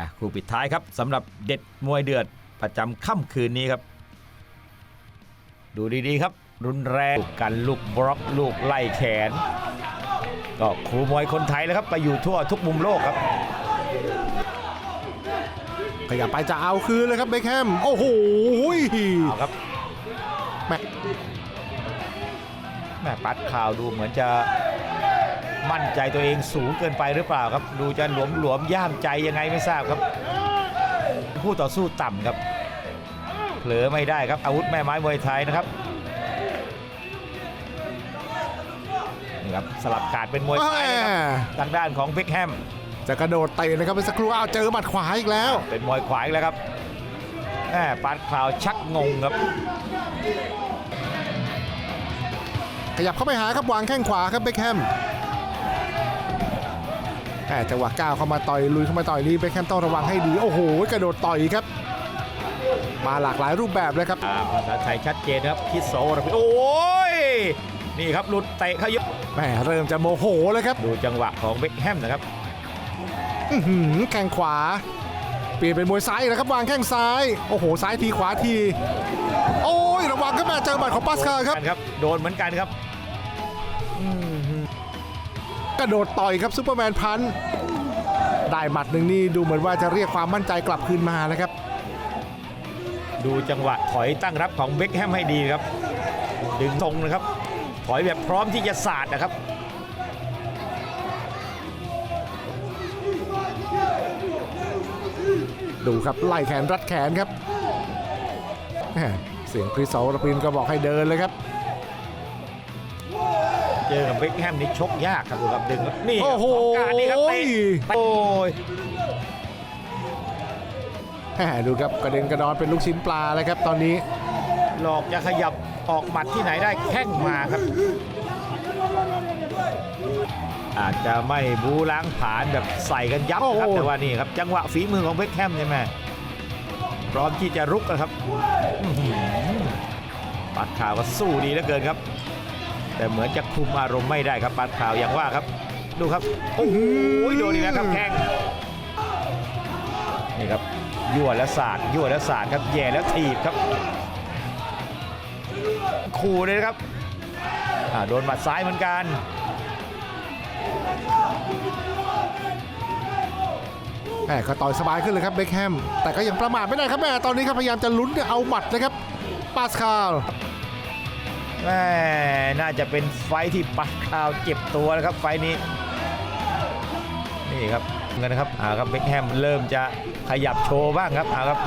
อะคู่ปิดท้ายครับสำหรับเด็ดมวยเดือดประจำค่ำคืนนี้ครับ ดูดีๆครับ รุนแรงกันลูกบล็อกลูกไล่แขน ก็ครูมวยคนไทยแล้วครับ ไปอยู่ทั่วทุกมุมโลกครับ ขยับไปจะเอาคืนเลยครับเบคแฮมโอ้โหเอาครับแม่แม่ปัดข่าวดูเหมือนจะ มั่นใจตัวเองสูงเกินไปหรือเปล่าครับ ดูจะหลวมหลวมๆย่ามใจยังไงไม่ทราบครับคู่ต่อสู้ต่ำครับเผลอไม่ได้ครับอาวุธแม่ไม้มวยไทยนะครับนี่ครับสลับขาดเป็นมวยซ้ายนะครับทางด้านของเบคแฮมจะกระโดดเตะนะครับเป็นสักครู่อ้าวเจอหมัดขวาอีกแล้ว เป็นมวยขวาอีกแล้วครับแม่ปัดข่าวชักงงครับ ขยับเข้าไปหาครับวางแข้งขวาครับเบคแฮมแหม่ จังหวะก้าวเข้ามาต่อยลุยเข้ามาต่อยนี่เบคแฮมต้องระวังให้ดี โอ้โห กระโดดต่อยครับ มาหลากหลายรูปแบบเลยครับอ่าภาษาไทยชัดเจนนะครับคิดโซระพิโอ้ยนี่ครับหลุดเตะเขาเยอะแหมเริ่มจะโมโหแล้วครับ ดูจังหวะของเบคแฮมนะครับอื้อหือแข้งขวา เปลี่ยนเป็นมวยซ้ายอีกแล้วครับวางแข้งซ้าย โอ้โห ซ้ายทีขวาที โอ้ยระวังครับแม่เจอหมัดของปาสคาลครับครับ โดนเหมือนกันครับอืม กระโดดต่อยครับซูเปอร์แมนพันธ์ได้หมัดหนึ่งนี่ดูเหมือนว่าจะเรียกความมั่นใจกลับคืนมานะครับ ดูจังหวะถอยตั้งรับของเบคแฮมให้ดีครับ ดึงตรงนะครับ ถอยแบบพร้อมที่จะสาดนะครับดูครับไล่แขนรัดแขนครับแหม่เสียงพริสาวรพินก็บอกให้เดินเลยครับ เจอกับเบคแฮมนี่ชกยากครับดูครับดึงครับนี่คโอ้รับโหสองการนี่ครับเตะโอ้ยแหม่ดูครับกระเด็นกระดอนเป็นลูกชิ้นปลาเลยครับตอนนี้ หลอกจะขยับออกหมัดที่ไหนได้แข้งมาครับ อาจจะไม่บูล้างผลาญแบบใส่กันยับนะครับ โอ้โห แต่ว่านี่ครับจังหวะฝีมือของเบคแฮมใช่ไหมพร้อมที่จะรุกนะครับอื้อหือปัดข่าวก็สู้ดีเหลือเกินครับ แต่เหมือนจะคุมอารมณ์ไม่ได้ครับปัดข่าวอย่างว่าครับ ดูครับ โอ้โหโดนอีกแล้วครับแข้งนี่ครับยั่วแล้วสาดยั่วแล้วสาดครับแย่แล้วถีบครับ ขู่เลยนะครับอ่าโดนหมัดซ้ายเหมือนกันแหมก็ต่อยสบายขึ้นเลยครับเบคแฮมแต่ก็ยังประมาทไม่ได้ครับแม่ตอนนี้ครับพยายามจะลุ้นเอาหมัดนะครับปาสคาล แม่น่าจะเป็นไฟท์ที่ปัดข่าวเจ็บตัวแล้วครับไฟท์นี้ นี่ครับเงินนะครับอ่าครับเบคแฮมเริ่มจะขยับโชว์บ้างครับอ่าครับ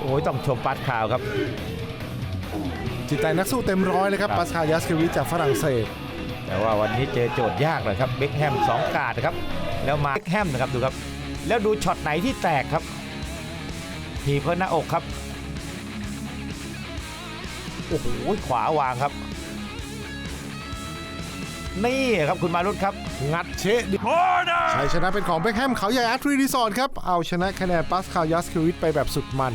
โอ้ยต้องชมปัดข่าวครับ จิตใจนักสู้เต็มร้อยเลยครับครับ ปาสคาลยัสเควิชจากฝรั่งเศส แต่ว่าวันนี้เจอโจทย์ยากเลยครับเบคแฮมสองกาดนะครับ แล้วมาเบคแฮมนะครับดูครับ แล้วดูช็อตไหนที่แตกครับทีบเพื่อหน้าอกครับ โอ้โหขวาวางครับ นี่ครับคุณมารุตครับ งัดเชะดิชัยชนะเป็นของเบคแฮมเขาใหญ่อาร์ทรีรีสอร์ทครับ เอาชนะคะแนนปาสคาลยัสเควิชไปแบบสุดมัน